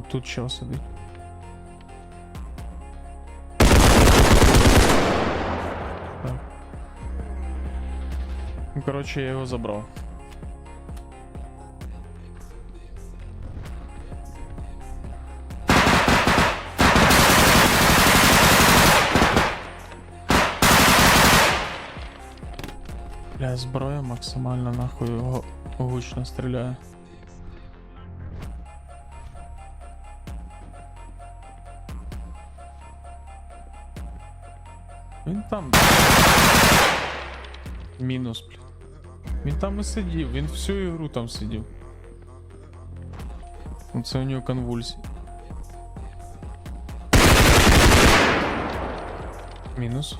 Тут чел сидить. Ну, коротше, я його забрав. Бля, зброя максимально нахуй гучно стріляє. Він там. Мінус, блін. Він там і сидів, він всю ігру там сидів. Оце у нього конвульсії. Мінус.